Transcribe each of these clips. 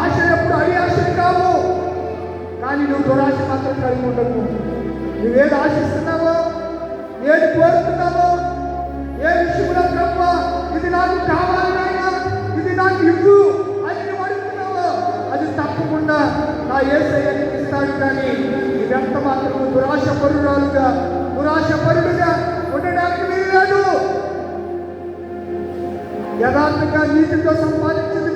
ఆశ ఎప్పుడు అడి ఆశ కావు కానీ నువ్వు దురాశ మాత్రం కలిగి ఉండకు. నువ్వేది ఆశిస్తున్నావో ఏది కోరుతున్నావో ఏ విషయంలో తప్ప ఇది నాకు కావాలనైనా ఇది నాకు ఇవ్వు అని నువ్వు అడుగుతున్నావో అది తప్పకుండా నా ఏసయ్య నీకు ఇస్తాడు కానీ ఇదంత మాత్రం దురాశ పరురాలుగా దురాశ పరుడుగా ఉండడానికి వీల్లేదు. యథార్థంగా నీతితో సంపాదించింది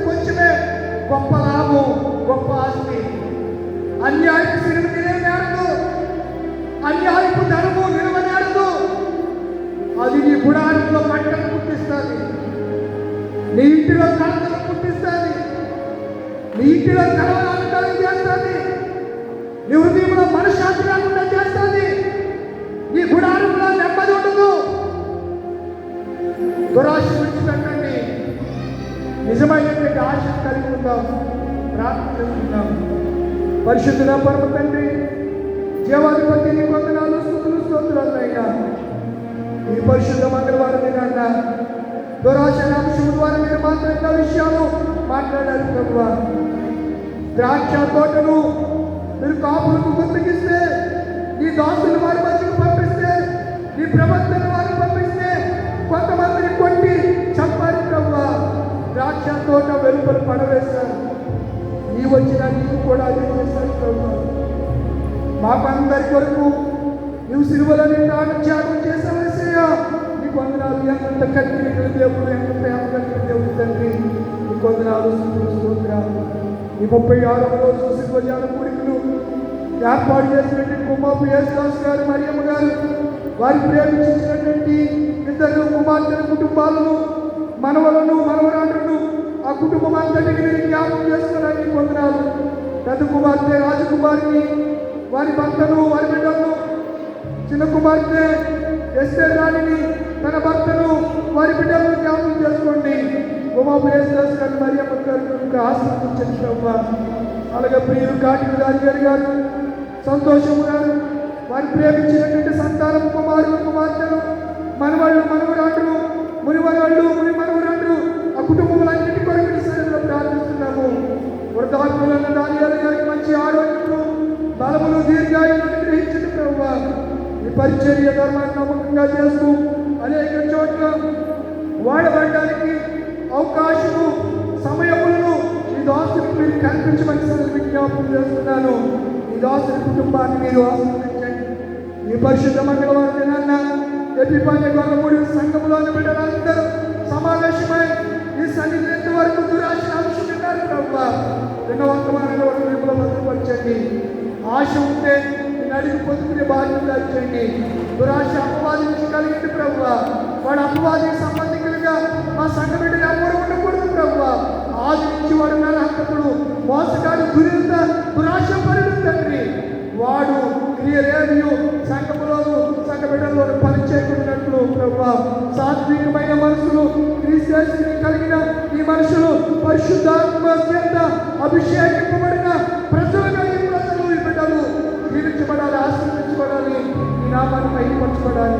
గొప్ప లాభం గొప్ప ఆస్తి. అన్యాయపు సిరులు తినే అన్యాయపు ధనము విలువ అది నీ గుడారంలో మంటలు పుట్టిస్తుంది. నీ ఇంటిలో కలతలు పుట్టిస్తుంది. నీ ఇంటిలో కలవరాలు కలిగి చేస్తుంది. నీ హృదయంలో మనశ్శాంతి రాకుండా చేస్తుంది. నీ గుడారంలో నెమ్మది ఉండదు దురాశ నిజమైనటువంటి ఆశ కలిగి ఉందాం ప్రార్థన చేసుకుందాం పరిశుద్ధుల పరమ తండ్రి జీవాధిపతి నీ వందనాలు స్థుతులు స్తోత్రాలు అయినా ఈ పరిశుద్ధ మంగళవారం దినాన్న దురాశ అంశం ద్వారా మీరు మాత్రం విషయాలు మాట్లాడారు ప్రభు ద్రాక్ష తోటను మీరు కాపులకు గుర్తుకిస్తే ఈ దాసులు వారి మధ్యకు పంపిస్తే ఈ ప్రవర్తన వారి పంపిస్తే కొంతమందిని కొట్టి చంపారు ప్రభు ద్రాక్ష తోట వెలుపల పడవేశారు. నీ వచ్చిన నీకు కూడా అదే చేశారు ప్రభు. మాకు కొరకు నువ్వు సిలువలని నాడు త్యాగం చేసావసయ్యా నీ కొందనాలు ఎంత కట్టిన దేవుడు ఎంత ప్రేమ కలిగిన దేవుడు తండ్రి. నీ కొందనాలు స్తుతులు, స్తోత్రాలు. ఈ ముప్పై ఆరవ రోజు శిల్వజాన కూడికలు ఏర్పాటు చేసినటువంటి కుమాపు యేసుదాస్ గారు మరియమ్మ గారు వారి ప్రేమించినటువంటి ఇద్దరు కుమార్తెల కుటుంబాలను మనవలను మనవరాలను ఆ కుటుంబం అంతటికి మీరు జ్ఞాపం చేసుకోవడానికి పొందినారు. పెద్ద కుమార్తె రాజకుమారిని వారి భర్తను వారి బిడ్డలను చిన్న కుమార్తె ఎస్ఏ రాణిని తన భర్తను వారి బిడ్డలను జ్ఞాపం చేసుకోండి. ఉమాపు గారు మరియమ్మ గారు ఆశీర్వదించండి అలాగే ప్రియులు కాటి గారి గారు సంతోషము గారు వారి ప్రేమించినటువంటి సంతానం కుమారులు కుమార్తెలు మనవాళ్ళు మనవరాళ్ళు మునివరాళ్ళు ముని మనవరాళ్ళు ఆ కుటుంబములన్నిటి కొరకు నీ ప్రార్థిస్తున్నాము. వృద్ధాత్ములను దానియాల గారికి మంచి ఆరోగ్యము బలములు దీర్ఘాయులు గ్రహించండి ప్రభు ఈ పరిచర్య ధర్మాన్ని నమ్మకంగా చేస్తూ అనేక చోట్ల వాడబడడానికి అవకాశము సమయములను ఈ దాసునికి మీరు కల్పించమని సరే విజ్ఞాపం చేస్తున్నాను. ఈ దాసుని కుటుంబాన్ని మీరు ఆశీర్వదించండి. ఈ పరిశుద్ధ మంగళవారం దినాన్న ఎపిపాన్య గొర్రమూడి సంఘంలోని బిడ్డలందరూ వినవంతమైన వరకు విపుల ఆశ ఉంటే నడిగి పొందుకునే బాధ్యత వచ్చండి దురాశ అపవాది నుంచి కలిగింది ప్రభు వాడు అపవాది సంబంధికులుగా మా సంఘ బిడ్డలు ఎవరు ఉండకూడదు ప్రభు ఆది నుంచి వాడు నరహంతకుడు మోసగాడు దురింత దురాశ పరుడు తండ్రి. వాడు క్రియలేమియు సంఘములోను సంఘ బిడ్డల్లో పనిచేయకున్నట్లు ప్రభు సాత్వికమైన మనసులు క్రీస్తేసుని కలిగిన ఈ మనుషులు పరిశుద్ధాత్మ చేత అభిషేకింపబడిన ప్రజలుగా ఈ ప్రజలు ఈ బిడ్డలు దీవించబడాలి ఆశ్రయించబడాలి ఈ నామాన్ని మహిమపరచబడాలి.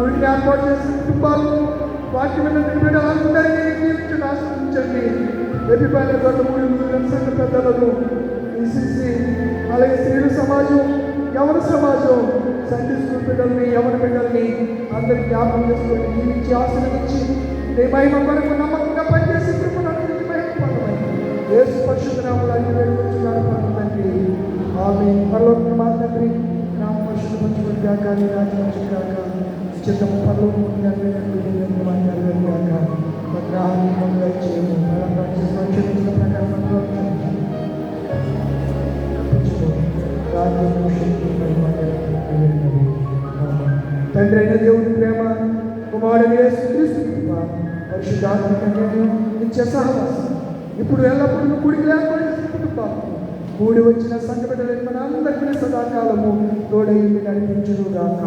ఊరికి ఏర్పాటు చేసిన కుటుంబాలు వాక్యమైన బిడ్డలందరినీ దీవించండి ఆశ్రయించండి ఎపిపైన గొడవ మూడు సంఘ పెద్దలను ఈసీసీ అలాగే స్త్రీల సమాజం యవన సమాజం సండే స్కూల్ బిడ్డల్ని యవన బిడ్డల్ని అందరి జ్ఞాపకం చేసుకొని జీవించి ఆశ్రయించి నీ మహిమ కొరకు నమ్మకంగా పనిచేసి కృపణి యేసు పరిశుద్ధ నామములో అన్ని వేడుకుంటున్నాను పరమ తండ్రి ఆమె పరలోక మా తండ్రి నామ పరిశుద్ధ పంచుకుని గాక నీ రాజ్యం వచ్చి గాక చిత్తము పరలోక నెరవేరినట్టు మా నెరవేరు గాక భద్రాన్ని పొందగా చేయము క్షమించిన ప్రకారం తండ్రి అయిన దేవుని ప్రేమ కుమారుడు యేసుక్రీస్తు కృప పరిశుద్ధాత్మ తండ్రి నిత్య సహవాసం ఇప్పుడు ఎల్లప్పుడూ కూడి లేకపోయిన కుటుంబం కూడి వచ్చిన సంఘ బిడ్డలైన మన అందరికీ సదాకాలము తోడై నడిపించును గాక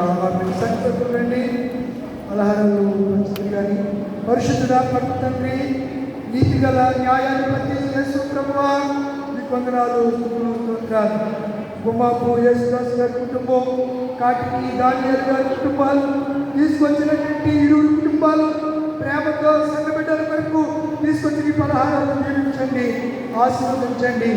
కావాలని సంకల్పండి పలహారంలో పంచుతుంది కానీ పరిశుద్ధుడాత్మకు తండ్రి నీతి గల న్యాయాధిపతి యేసు మీ కొందనాలు స్తోత్రాలు. గుమ్మాపు యేసుదాస్ గారి కుటుంబం కాటికి దాని గారి కుటుంబాలు తీసుకొచ్చినటువంటి ఇరువురు కుటుంబాలు ప్రేమతో సంగ బిడ్డల వరకు తీసుకొచ్చి ఈ పలహారాలు జీవించండి ఆశీర్వదించండి.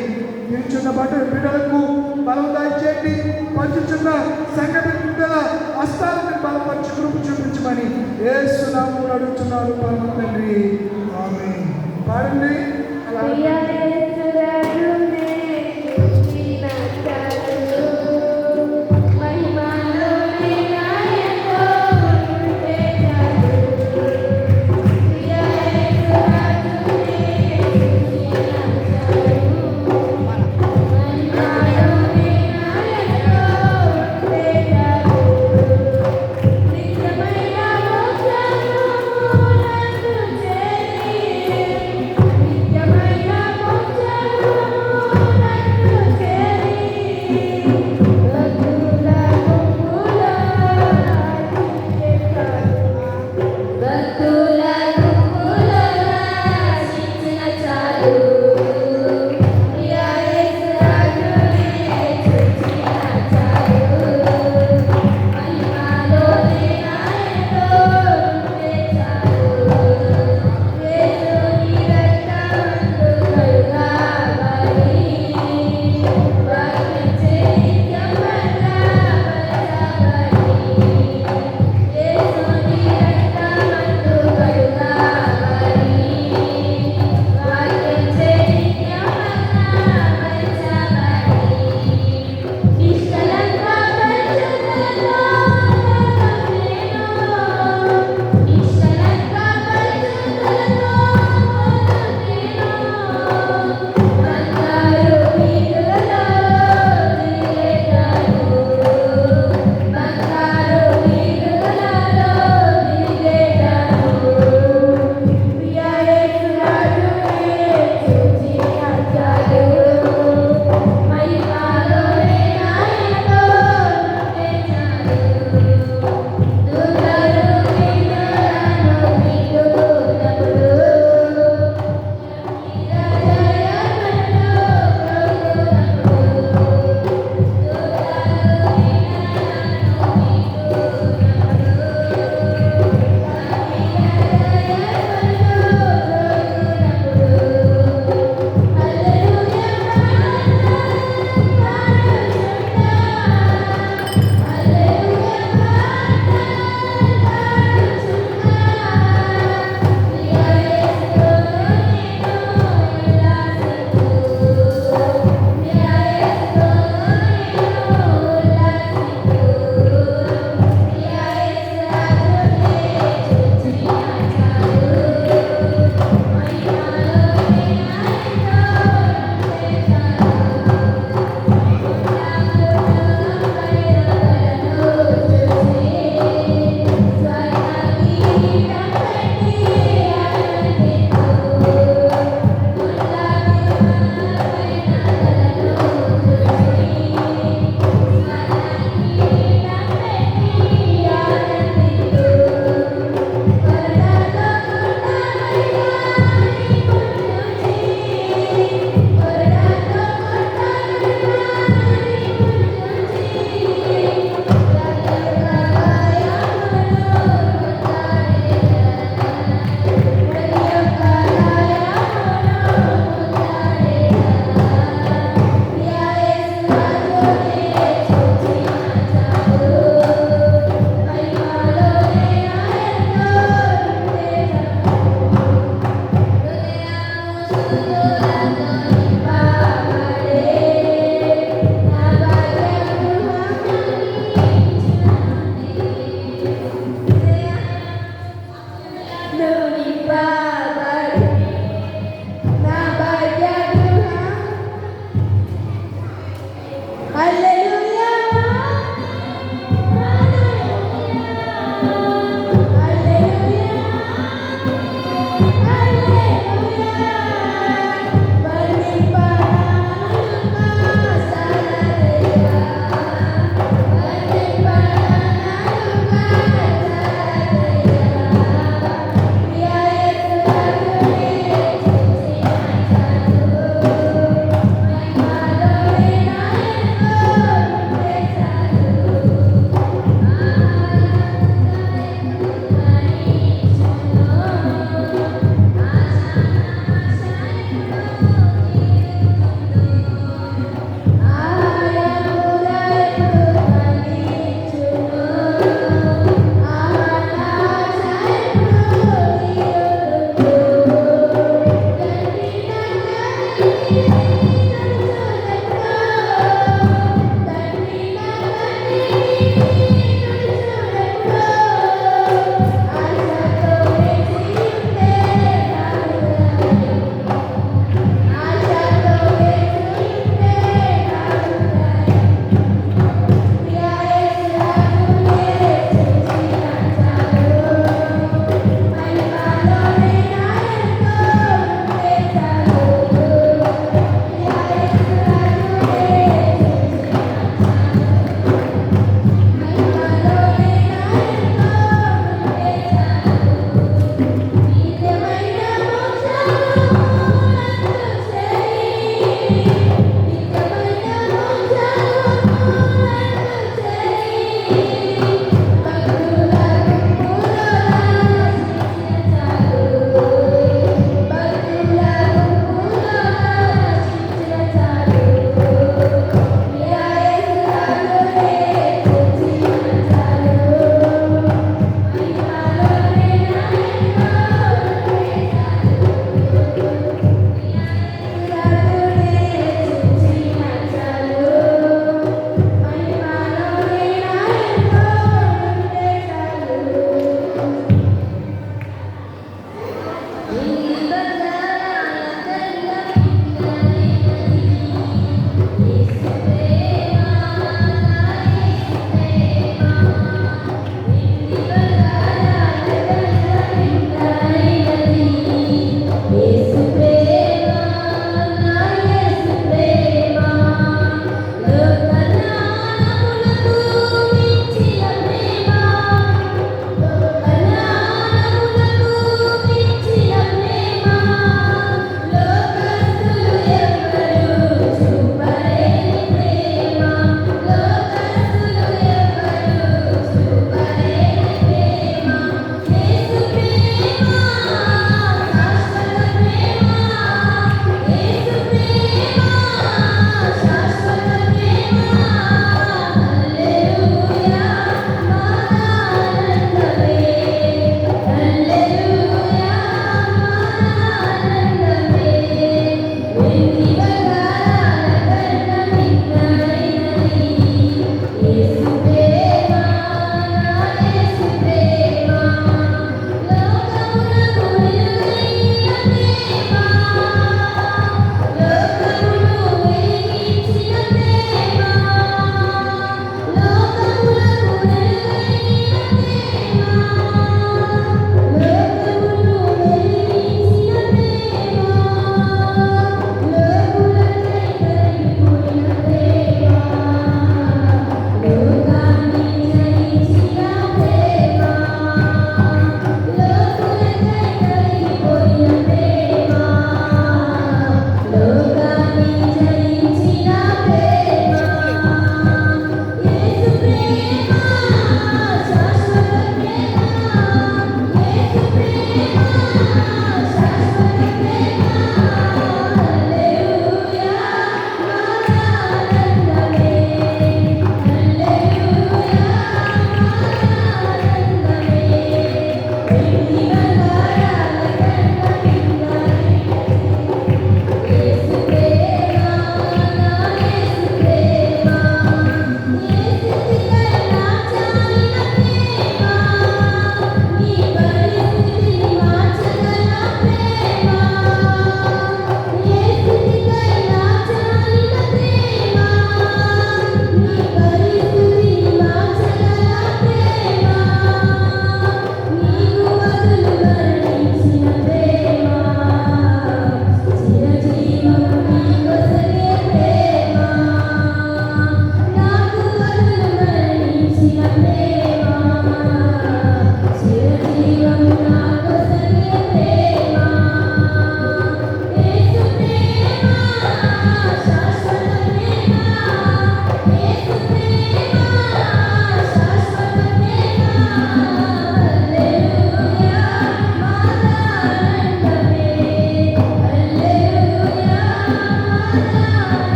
నిల్చున్న బట్ట బిడ్డలకు బలం దాయించండి. పంచుచున్న సంఘ బిడ్డల హస్తాలను బలపరచు కృప చూపించమని ఏసునామములు అడుగుతున్నారు పరమ తండ్రి.